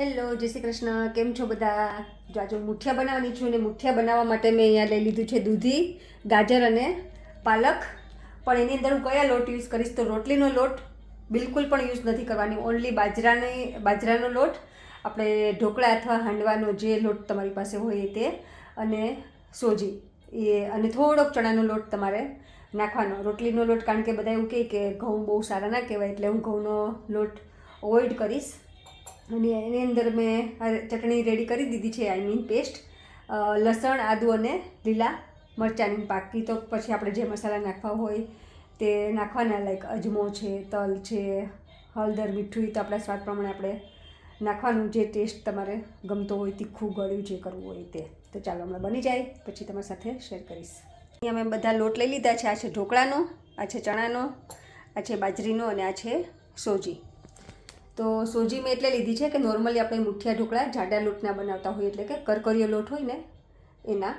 Hello જય શ્રી કૃષ્ણ. કેમ છો બધા? જો આજે મુઠિયા બનાવવાની છું અને મુઠિયા બનાવવા માટે મેં અહીંયા લઈ લીધું છે દૂધી, ગાજર અને પાલક. પણ એની અંદર હું કયા લોટ યુઝ કરીશ? તો રોટલીનો લોટ બિલકુલ પણ યુઝ નથી કરવાની. ઓનલી બાજરાની, બાજરાનો લોટ. આપણે ઢોકળા અથવા હાંડવાનો જે લોટ તમારી પાસે હોય તે અને સોજી. એ અને થોડોક ચણાનો લોટ તમારે નાખવાનો. રોટલીનો લોટ કારણ કે બધા એવું કહે કે ઘઉં બહુ સારા ના કહેવાય, એટલે હું ઘઉંનો લોટ અવોઇડ કરીશ. અને એની અંદર મેં ચટણી રેડી કરી દીધી છે આઈ મીન પેસ્ટ લસણ, આદુ અને લીલા મરચાંની પાકી. તો પછી આપણે જે મસાલા નાખવા હોય તે નાખવાના લાઈક અજમો છે, તલ છે, હળદર મીઠું તો આપણા સ્વાદ પ્રમાણે આપણે નાખવાનું, જે ટેસ્ટ તમારે ગમતો હોય, તીખું, ગળ્યું, જે કરવું હોય તે. તો ચાલો, હમણાં બની જાય. પછી તમારી સાથે શેર કરીશ. અહીંયા મેં બધા લોટ લઈ લીધા છે. આ છે ઢોકળાનો, આ છે ચણાનો, આ છે બાજરીનો, અને આ છે સોજી. તો સોજી મેં એટલે લીધી છે કે નોર્મલી આપણે મુઠિયા ઢોકળા જાડા લોટના બનાવતા હોઈએ એટલે કે કરકરીયો લોટ હોય ને, એના.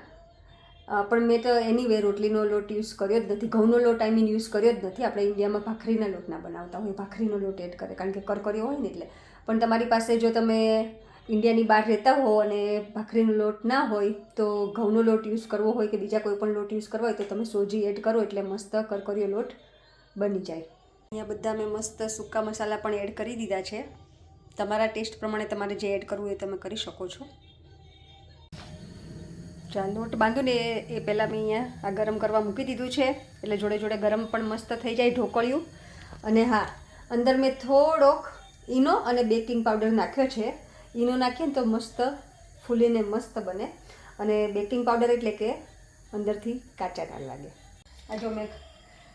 પણ મેં તો એની વે રોટલીનો લોટ યુઝ કર્યો જ નથી, ઘઉંનો લોટ આઈ મીન યુઝ કર્યો જ નથી. આપણે ઇન્ડિયામાં ભાખરીના લોટના બનાવતા હોય ભાખરીનો લોટ એડ કરે, કારણ કે કરકરીયો હોય ને એટલે. પણ તમારી પાસે જો તમે ઇન્ડિયાની બહાર રહેતા હો અને ભાખરીનો લોટ ના હોય, તો ઘઉંનો લોટ યુઝ કરવો હોય કે બીજા કોઈ પણ લોટ યુઝ કરવો હોય, તો તમે સોજી એડ કરો એટલે મસ્ત કરકરીયો લોટ બની જાય. અહીંયા બધા મેં મસ્ત સૂકા મસાલા પણ એડ કરી દીધા છે. તમારા ટેસ્ટ પ્રમાણે તમારે જે એડ કરવું એ તમે કરી શકો છો. ચાલ લોટ બાંધું ને એ- પહેલાં મેં અહીંયા આ ગરમ કરવા મૂકી દીધું છે. એટલે જોડે જોડે ગરમ પણ મસ્ત થઈ જાય ઢોકળિયું. અને હા, અંદર મેં થોડોક ઈનો અને બેકિંગ પાવડર નાખ્યો છે. ઈનો નાખીએ ને તો મસ્ત ફૂલીને મસ્ત બને. અને બેકિંગ પાવડર એટલે કે અંદરથી કાચા ના લાગે. આ જો મેં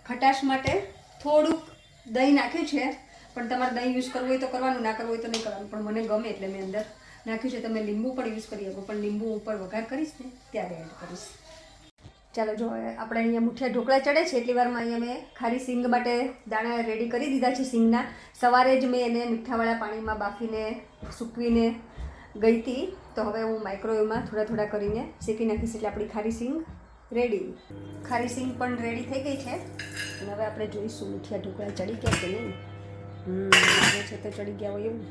ખટાશ માટે થોડુંક દહીં નાખ્યું છે, પણ તમારે દહીં યુઝ કરવું હોય તો કરવાનું, ના કરવું હોય તો નહીં કરવાનું. પણ મને ગમે એટલે મેં અંદર નાખ્યું છે. તમે લીંબુ પણ યુઝ કરી શકો, પણ લીંબુ ઉપર વઘાર કરીશ ને, ત્યારે એડ કરીશ. ચાલો, જો આપણે અહીંયા મુઠિયા ઢોકળા ચડે છે, એટલી વારમાં અહીંયા મેં ખારી સિંગ માટે દાણા રેડી કરી દીધા છે સિંગના. સવારે જ મેં એને મીઠાવાળા પાણીમાં બાફીને સૂકવીને ગઈ હતી. તો હવે હું માઇક્રોવેવમાં થોડા થોડા કરીને શેકી નાખીશ, એટલે આપણી ખારી સિંગ રેડી ખારી સિંગ પણ રેડી થઈ ગઈ છે. અને હવે આપણે જોઈશું મુઠિયા ઢોકળા ચડી ગયા કે નહીં. હમ છે તો ચડી ગયા હોય એવું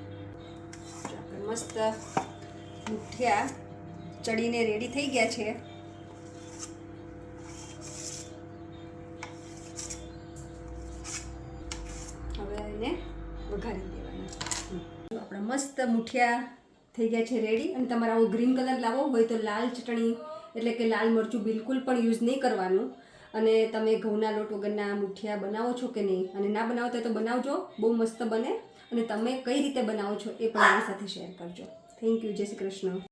આપણે મસ્ત મુઠિયા ચડીને રેડી થઈ ગયા છે. હવે એને વઘારી દેવાના. આપણા મસ્ત મુઠિયા થઈ ગયા છે રેડી અને તમારા આવો ગ્રીન કલર લાવવો હોય તો લાલ ચટણી એટલે કે લાલ મરચું બિલકુલ પણ યુઝ નહીં કરવાનું. અને તમે ઘઉંના લોટ વગરના મુઠિયા બનાવો છો કે નહીં? અને ના બનાવતા તો બનાવજો, બહુ મસ્ત બને. અને તમે કઈ રીતે બનાવો છો એ પણ મારી સાથે શેર કરજો. થેન્ક યુ જય શ્રી કૃષ્ણ.